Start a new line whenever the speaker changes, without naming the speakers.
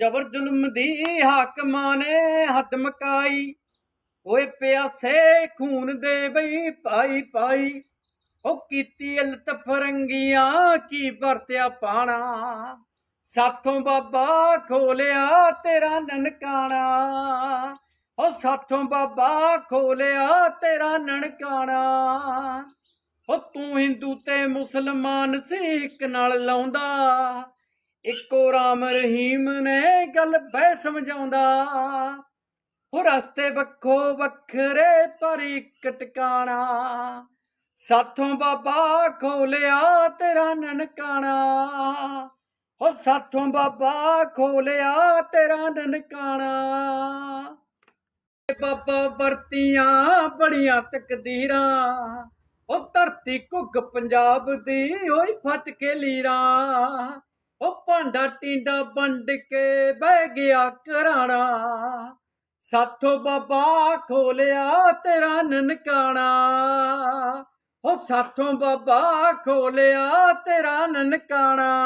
ਜਬਰ ਜ਼ੁਲਮ ਦੀ ਹਾਕਮਾਂ ਨੇ ਹੱਦ ਮਕਾਈ। ਓਏ ਪਿਆਸੇ ਖੂਨ ਦੇ ਬਈ ਪਾਈ ਪਾਈ। ਉਹ ਕੀਤੀ ਅਲਤ ਫਰੰਗੀਆਂ, ਕੀ ਵਰਤਿਆ ਪਾਣਾ। ਸਾਥੋਂ ਬਾਬਾ ਖੋਲਿਆ ਤੇਰਾ ਨਨਕਾਣਾ। ਉਹ ਸਾਥੋਂ ਬਾਬਾ ਖੋਲਿਆ ਤੇਰਾ ਨਨਕਾਣਾ। ਉਹ ਤੂੰ ਹਿੰਦੂ ਤੇ ਮੁਸਲਮਾਨ ਸਿੱਖ ਨਾਲ ਲਾਉਂਦਾ। ਇੱਕੋ ਰਾਮ ਰਹੀਮ ਨੇ ਗੱਲ ਬਹਿ ਸਮਝਾਉਂਦਾ। ਉਹ ਰਸਤੇ ਵੱਖੋ ਵੱਖਰੇ ਪਰ ਇੱਕ ਟਿਕਾਣਾ। ਸਾਥੋਂ ਬਾਬਾ ਖੋਲਿਆ ਤੇਰਾ ਨਨਕਾਣਾ। ਉਹ ਸਾਥੋਂ ਬਾਬਾ ਖੋਲਿਆ ਤੇਰਾ ਨਨਕਾਣਾ। ਬਾਬਾ ਵਰਤੀਆਂ ਬੜੀਆਂ ਤਕਦੀਰਾਂ। ਉਹ ਧਰਤੀ ਘੁੱਗ ਪੰਜਾਬ ਦੀ ਹੋਈ ਫਟ ਕੇ ਲੀਰਾਂ। ਉਹ ਭਾਂਡਾ ਟਿੰਡਾ ਵੰਡ ਕੇ ਬਹਿ ਗਿਆ ਘਰਾਣਾ। ਸਾਥੋਂ ਬਾਬਾ ਖੋਲਿਆ ਤੇਰਾ ਨਨਕਾਣਾ। ਉਹ ਸਾਥੋਂ ਬਾਬਾ ਖੋਲਿਆ ਤੇਰਾ ਨਨਕਾਣਾ।